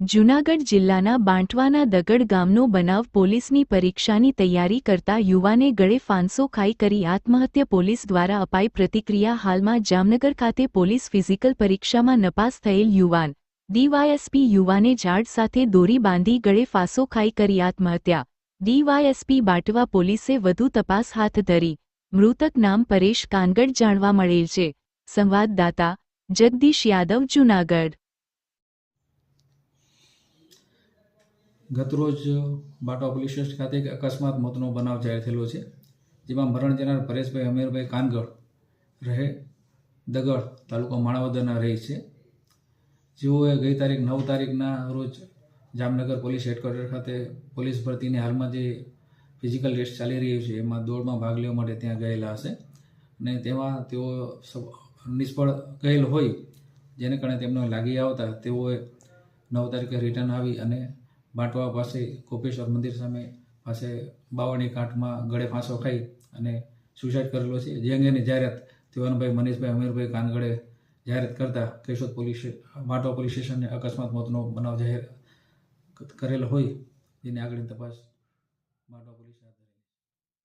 જૂનાગઢ જિલ્લાના બાંટવાના દગડ ગામનો બનાવ પોલીસની પરીક્ષાની તૈયારી કરતા યુવાને ગળે ફાંસો ખાઈ કરી આત્મહત્યા પોલીસ દ્વારા અપાઈ પ્રતિક્રિયા હાલમાં જામનગર ખાતે પોલીસ ફિઝિકલ પરીક્ષામાં નપાસ થયેલ યુવાન. ડીવાયએસપી યુવાને ઝાડ સાથે દોરી બાંધી ગળે ફાંસો ખાઈ કરી આત્મહત્યા. ડીવાયએસપી બાટવા પોલીસે વધુ તપાસ હાથ ધરી. મૃતક નામ પરેશ કાનગડ જાણવા મળેલ છે. સંવાદદાતા જગદીશ યાદવ, જૂનાગઢ. ગતરોજ બાટા પોલીસ સ્ટેશન ખાતે એક અકસ્માત મોતનો બનાવ જાહેર થયેલો છે, જેમાં મરણ જનાર પરેશભાઈ અમીરભાઈ કાનગઢ રહે, દગડ તાલુકો માણાવદરના રહી છે. જેઓએ ગઈ તારીખ નવ તારીખના રોજ જામનગર પોલીસ હેડક્વાર્ટર ખાતે પોલીસ ભરતીની હાલમાં જે ફિઝિકલ ટેસ્ટ ચાલી રહ્યું છે, એમાં દોડમાં ભાગ લેવા માટે ત્યાં ગયેલા હશે. અને તેમાં તેઓ નિષ્ફળ ગયેલ હોય, જેને કારણે તેમને લાગી આવતા તેઓએ નવ તારીખે રિટર્ન આવી અને બાંટવા પાસે કોપેશ્વર મંદિર સામે પાસે બાવણી કાંઠમાં ગળે ફાંસો ખાઈ અને સુસાઇડ કરેલો છે. જે અંગેની જાહેરાત તેવાનભાઈ મનીષભાઈ અમીરભાઈ કાનગડે જાહેરાત કરતા કેશોદ પોલીસ માટવા પોલીસ સ્ટેશને અકસ્માત મોતનો બનાવ જાહેર કરેલો હોય. જેની આગળની તપાસ માટવા પોલીસ